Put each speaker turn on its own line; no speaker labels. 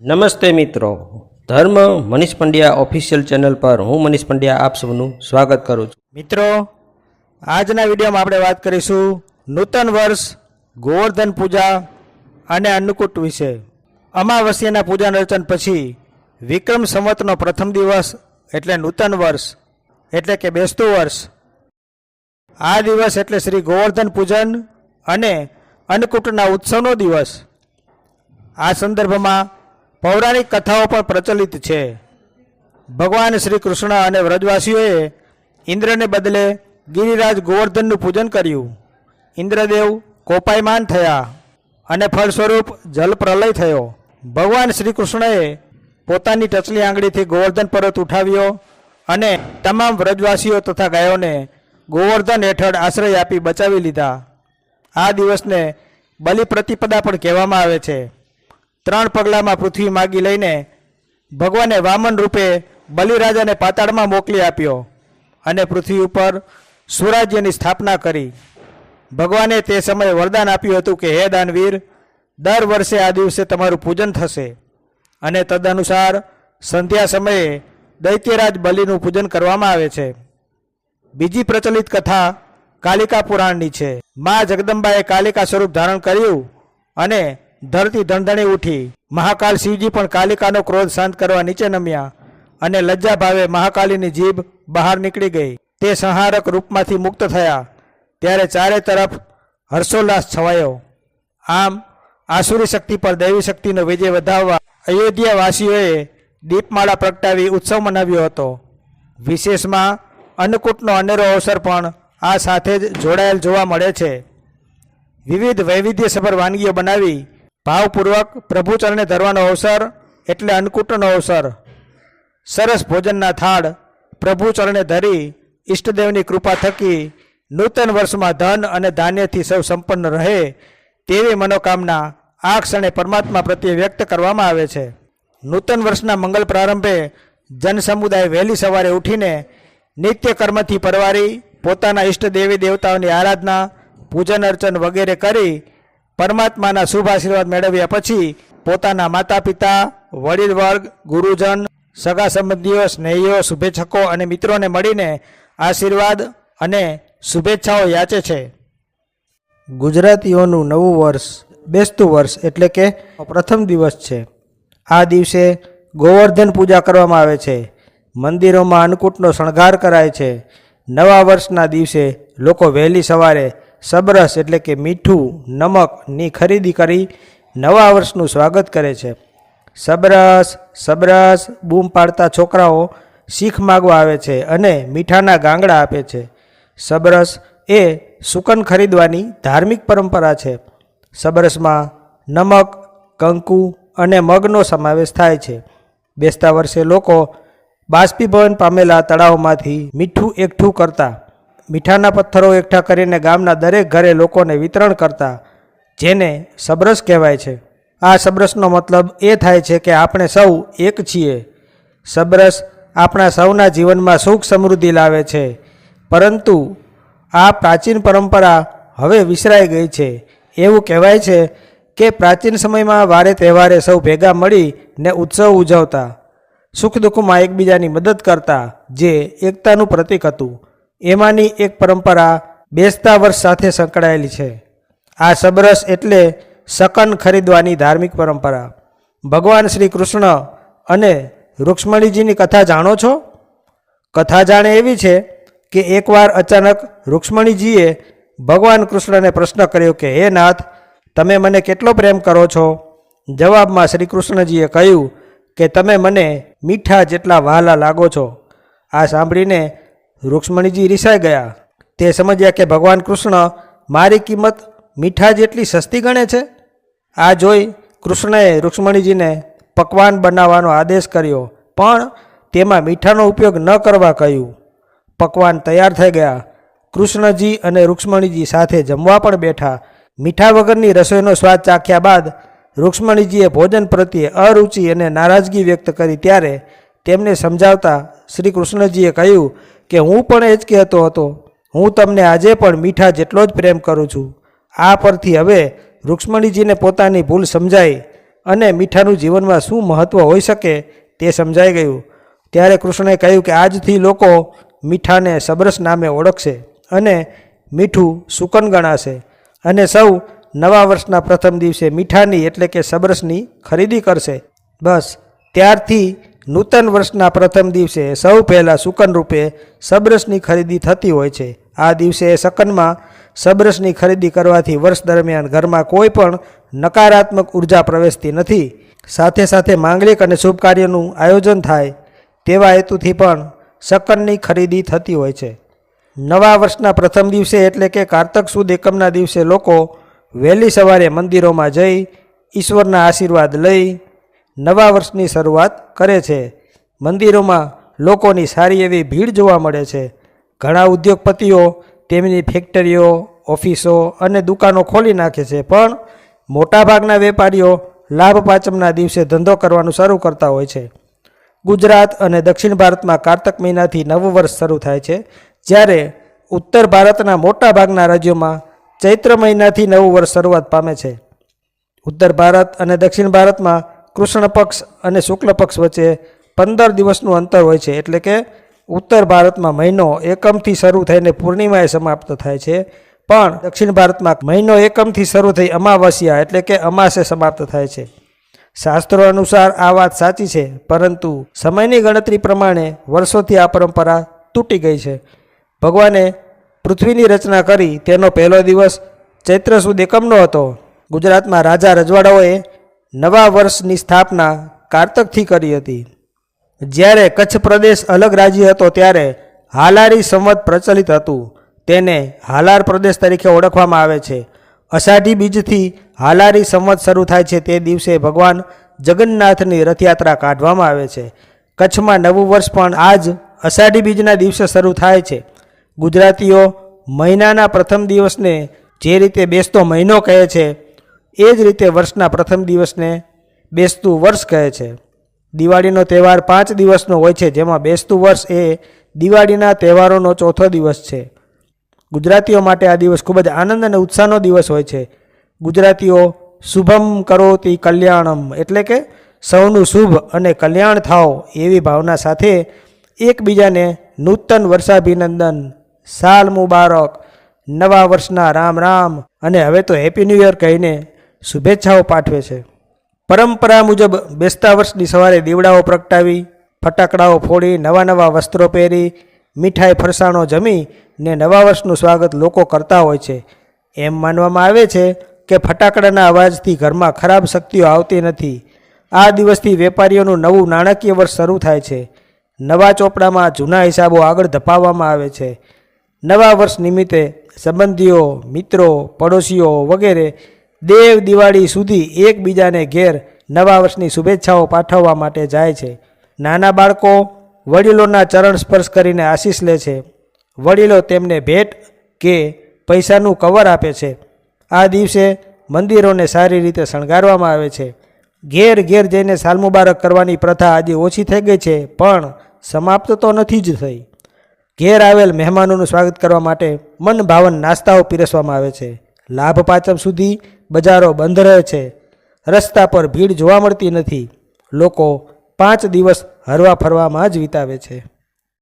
નમસ્તે મિત્રો. ધર્મ મનીષ પંડ્યા ઓફિશિયલ ચેનલ પર હું મનીષ પંડ્યા આપ સૌનું સ્વાગત કરું છું.
મિત્રો, આજના વિડીયોમાં આપણે વાત કરીશું નૂતન વર્ષ, ગોવર્ધન પૂજા અને અન્નકૂટ વિશે. અમાવસ્યાના પૂજા અર્ચન પછી વિક્રમ સંવતનો પ્રથમ દિવસ એટલે નૂતન વર્ષ, એટલે કે બેસતું વર્ષ. આ દિવસ એટલે શ્રી ગોવર્ધન પૂજન અને અન્નકૂટના ઉત્સવનો દિવસ. આ સંદર્ભમાં પૌરાણિક કથાઓ પણ પ્રચલિત છે. ભગવાન શ્રી કૃષ્ણ અને વ્રજવાસીઓએ ઇન્દ્રને બદલે ગિરિરાજ ગોવર્ધનનું પૂજન કર્યું. ઇન્દ્રદેવ કોપાયમાન થયા અને ફળ સ્વરૂપ જલ થયો. ભગવાન શ્રી કૃષ્ણએ પોતાની ટચલી આંગળીથી ગોવર્ધન પર્વત ઉઠાવ્યો અને તમામ વ્રજવાસીઓ તથા ગાયોને ગોવર્ધન હેઠળ આશ્રય આપી બચાવી લીધા. આ દિવસને બલિ પ્રતિપદા પણ કહેવામાં આવે છે. ત્રણ પગલામાં પૃથ્વી માગી લઈને ભગવાને વામન રૂપે બલિરાજાને પાતાળમાં મોકલી આપ્યો અને પૃથ્વી ઉપર સુરાજ્યની સ્થાપના કરી. ભગવાને તે સમયે વરદાન આપ્યું હતું કે, હે દાનવીર, દર વર્ષે આ દિવસે તમારું પૂજન થશે. અને તદનુસાર સંધ્યા સમયે દૈત્યરાજ બલિનું પૂજન કરવામાં આવે છે. બીજી પ્રચલિત કથા કાલિકા પુરાણની છે. મા જગદંબાએ કાલિકા સ્વરૂપ ધારણ કર્યું અને ધરતી ધણધણી ઉઠી. મહાકાલ શિવજી પણ કાલિકાનો ક્રોધ શાંત કરવા નીચે નમ્યા અને લજ્જા ભાવે મહાકાલીની જીભ બહાર નીકળી ગઈ. તે સંહારક રૂપમાંથી મુક્ત થયા. ત્યારે ચારે તરફ હર્ષોલ્લાસ છવાયો. આમ આસુરી શક્તિ પર દૈવી શક્તિનો વિજય વધાવવા અયોધ્યાવાસીઓએ દીપમાળા પ્રગટાવી ઉત્સવ મનાવ્યો હતો. વિશેષમાં અન્નકૂટનો અનેરો અવસર પણ આ સાથે જ જોડાયેલ જોવા મળે છે. વિવિધ વૈવિધ્યસભર વાનગીઓ બનાવી ભાવપૂર્વક પ્રભુચરણે ધરવાનો અવસર એટલે અન્નકૂટનો અવસર. સરસ ભોજનના થાળ પ્રભુચરણે ધરી ઈષ્ટદેવની કૃપા થકી નૂતન વર્ષમાં ધન અને ધાન્યથી સૌ સંપન્ન રહે તેવી મનોકામના આ ક્ષણે પરમાત્મા પ્રત્યે વ્યક્ત કરવામાં આવે છે. નૂતન વર્ષના મંગલ પ્રારંભે જનસમુદાય વહેલી સવારે ઉઠીને નિત્ય કર્મથી પરવારી પોતાના ઈષ્ટ દેવી દેવતાઓની આરાધના, પૂજન અર્ચન વગેરે કરી પરમાત્માના શુભ આશીર્વાદ મેળવ્યા પછી પોતાના માતા પિતા વડીલ વર્ગ ગુરુજન, સગા સંબંધીઓ, સ્નેહીઓ, શુભેચ્છકો અને મિત્રોને મળીને આશીર્વાદ અને શુભેચ્છાઓ યાચે છે. ગુજરાતીઓનું નવું વર્ષ બેસતું વર્ષ એટલે કે પ્રથમ દિવસ છે. આ દિવસે ગોવર્ધન પૂજા કરવામાં આવે છે. મંદિરોમાં અન્નકૂટનો શણગાર કરાય છે. નવા વર્ષના દિવસે લોકો વહેલી સવારે સબરસ એટલે કે મીઠું નમકની ખરીદી કરી નવા વર્ષનું સ્વાગત કરે છે. સબરસ સબરસ, બૂમ પાડતા છોકરાઓ શીખ માગવા આવે છે અને મીઠાના ગાંગડા આપે છે. સબરસ એ સુકન ખરીદવાની ધાર્મિક પરંપરા છે. સબરસમાં નમક, કંકુ અને મગનો સમાવેશ થાય છે. બેસતા વર્ષે લોકો બાષ્પીભવન પામેલા તળાવમાંથી મીઠું એકઠું કરતા મીઠાના પથ્થરો એકઠા કરીને ગામના દરેક ઘરે લોકોને વિતરણ કરતા, જેને સબરસ કહેવાય છે. આ સબરસનો મતલબ એ થાય છે કે આપણે સૌ એક છીએ. સબરસ આપણા સૌના જીવનમાં સુખ સમૃદ્ધિ લાવે છે. પરંતુ આ પ્રાચીન પરંપરા હવે વિસરાઈ ગઈ છે. એવું કહેવાય છે કે પ્રાચીન સમયમાં વારે તહેવારે સૌ ભેગા મળી ને ઉત્સવ ઉજવતા, સુખ દુઃખમાં એકબીજાની મદદ કરતા, જે એકતાનું પ્રતીક હતું. એમાંની એક પરંપરા બેસતા વર્ષ સાથે સંકળાયેલી છે. આ સબરસ એટલે શકન ખરીદવાની ધાર્મિક પરંપરા. ભગવાન શ્રી કૃષ્ણ અને રૂક્ષ્મણીજીની કથા જાણો છો? કથા જાણે એવી છે કે એકવાર અચાનક રૂક્ષ્મણીજીએ ભગવાન કૃષ્ણને પ્રશ્ન કર્યો કે, હે નાથ, તમે મને કેટલો પ્રેમ કરો છો? જવાબમાં શ્રી કૃષ્ણજીએ કહ્યું કે, તમે મને મીઠા જેટલા વહાલા લાગો છો. આ સાંભળીને રૂક્ષ્મણીજી રિસાઈ ગયા. તે સમજ્યા કે ભગવાન કૃષ્ણ મારી કિંમત મીઠા જેટલી સસ્તી ગણે છે? આ જોઈ કૃષ્ણએ રૂક્ષ્મણીજીને પકવાન બનાવવાનો આદેશ કર્યો, પણ તેમાં મીઠાનો ઉપયોગ ન કરવા કહ્યું. પકવાન તૈયાર થઈ ગયા. કૃષ્ણજી અને રૂક્ષ્મણીજી સાથે જમવા પણ બેઠા. મીઠા વગરની રસોઈનો સ્વાદ ચાખ્યા બાદ રૂક્ષ્મણીજીએ ભોજન પ્રત્યે અરુચિ અને નારાજગી વ્યક્ત કરી. ત્યારે તેમને સમજાવતા શ્રી કૃષ્ણજીએ કહ્યું કે હું પણ એ જ કહેતો હતો, હું તમને આજે પણ મીઠા જેટલો જ પ્રેમ કરું છું. આ પરથી હવે રૂક્ષ્મણીજીને પોતાની ભૂલ સમજાઈ અને મીઠાનું જીવનમાં શું મહત્ત્વ હોઈ શકે તે સમજાઈ ગયું. ત્યારે કૃષ્ણએ કહ્યું કે આજથી લોકો મીઠાને સબરસ નામે ઓળખશે અને મીઠું સુકન ગણાશે અને સૌ નવા વર્ષના પ્રથમ દિવસે મીઠાની એટલે કે સબરસની ખરીદી કરશે. બસ, ત્યારથી નૂતન વર્ષના પ્રથમ દિવસે સૌ પહેલાં સુકન રૂપે સબરસની ખરીદી થતી હોય છે. આ દિવસે શકનમાં સબરસની ખરીદી કરવાથી વર્ષ દરમિયાન ઘરમાં કોઈ પણ નકારાત્મક ઊર્જા પ્રવેશતી નથી. સાથે સાથે માંગલિક અને શુભ કાર્યનું આયોજન થાય તેવા હેતુથી પણ શકનની ખરીદી થતી હોય છે. નવા વર્ષના પ્રથમ દિવસે એટલે કે કારતક સુદ એકમના દિવસે લોકો વહેલી સવારે મંદિરોમાં જઈ ઈશ્વરના આશીર્વાદ લઈ નવા વર્ષની શરૂઆત કરે છે. મંદિરોમાં લોકોની સારી એવી ભીડ જોવા મળે છે. ઘણા ઉદ્યોગપતિઓ તેમની ફેક્ટરીઓ, ઓફિસો અને દુકાનો ખોલી નાખે છે, પણ મોટાભાગના વેપારીઓ લાભ પાંચમના દિવસે ધંધો કરવાનું શરૂ કરતા હોય છે. ગુજરાત અને દક્ષિણ ભારતમાં કારતક મહિનાથી નવું વર્ષ શરૂ થાય છે, જ્યારે ઉત્તર ભારતના મોટાભાગના રાજ્યોમાં ચૈત્ર મહિનાથી નવું વર્ષ શરૂઆત પામે છે. ઉત્તર ભારત અને દક્ષિણ ભારતમાં કૃષ્ણ પક્ષ અને શુક્લ પક્ષ વચ્ચે પંદર દિવસનું અંતર હોય છે. એટલે કે ઉત્તર ભારતમાં મહિનો એકમથી શરૂ થઈને પૂર્ણિમાએ સમાપ્ત થાય છે. પણ દક્ષિણ ભારતમાં મહિનો એકમથી શરૂ થઈ અમાવસ્યા એટલે કે અમાસે સમાપ્ત થાય છે. શાસ્ત્રો અનુસાર આ વાત સાચી છે, પરંતુ સમયની ગણતરી પ્રમાણે વર્ષોથી આ પરંપરા તૂટી ગઈ છે. ભગવાને પૃથ્વીની રચના કરી, તેનો પહેલો દિવસ ચૈત્ર સુદ એકમનો હતો. ગુજરાતમાં રાજા રજવાડાઓએ નવા વર્ષની સ્થાપના કારતકથી કરી હતી. જ્યારે કચ્છ પ્રદેશ અલગ રાજ્ય હતો ત્યારે હાલારી સંવત પ્રચલિત હતું. તેને હાલાર પ્રદેશ તરીકે ઓળખવામાં આવે છે. અષાઢી બીજથી હાલારી સંવત શરૂ થાય છે તે દિવસે ભગવાન જગન્નાથની રથયાત્રા કાઢવામાં આવે છે. કચ્છમાં નવું વર્ષ પણ આજ અષાઢી બીજના દિવસે શરૂ થાય છે. ગુજરાતીઓ મહિનાના પ્રથમ દિવસને જે રીતે બેસતો મહિનો કહે છે એ જ રીતે વર્ષના પ્રથમ દિવસને બેસતું વર્ષ કહે છે. દિવાળીનો તહેવાર પાંચ દિવસનો હોય છે, જેમાં બેસતું વર્ષ એ દિવાળીના તહેવારોનો ચોથો દિવસ છે. ગુજરાતીઓ માટે આ દિવસ ખૂબ જ આનંદ અને ઉત્સાહનો દિવસ હોય છે. ગુજરાતીઓ શુભમ કરોતી કલ્યાણમ, એટલે કે સૌનું શુભ અને કલ્યાણ થાવ એવી ભાવના સાથે એકબીજાને નૂતન વર્ષાભિનંદન, સાલ મુબારક, નવા વર્ષના રામ રામ અને હવે તો હેપી ન્યૂ યર કહીને શુભેચ્છાઓ પાઠવે છે. પરંપરા મુજબ બેસતા વર્ષની સવારે દીવડાઓ પ્રગટાવી, ફટાકડાઓ ફોડી, નવા નવા વસ્ત્રો પહેરી, મીઠાઈ ફરસાણો જમી ને નવા વર્ષનું સ્વાગત લોકો કરતા હોય છે. એમ માનવામાં આવે છે કે ફટાકડાના અવાજથી ઘરમાં ખરાબ શક્તિઓ આવતી નથી. આ દિવસથી વેપારીઓનું નવું નાણાકીય વર્ષ શરૂ થાય છે. નવા ચોપડામાં જૂના હિસાબો આગળ ધપાવવામાં આવે છે. નવા વર્ષ નિમિત્તે સંબંધીઓ, મિત્રો, પડોશીઓ વગેરે દેવ દિવાળી સુધી એકબીજાને ઘેર નવા વર્ષની શુભેચ્છાઓ પાઠવવા માટે જાય છે. નાના બાળકો વડીલોના ચરણ સ્પર્શ કરીને આશીષ લે છે. વડીલો તેમને ભેટ કે પૈસાનું કવર આપે છે. આ દિવસે મંદિરોને સારી રીતે શણગારવામાં આવે છે. ઘેર ઘેર જઈને સાલ મુબારક કરવાની પ્રથા આજે ઓછી થઈ ગઈ છે, પણ સમાપ્ત તો નથી જ થઈ. ઘેર આવેલ મહેમાનોનું સ્વાગત કરવા માટે મન ભાવન નાસ્તાઓ પીરસવામાં આવે છે. લાભ પાંચમ સુધી બજારો બંધ રહે છે. રસ્તા પર ભીડ જોવા મળતી નથી. લોકો પાંચ દિવસ હરવા ફરવામાં જ વિતાવે છે.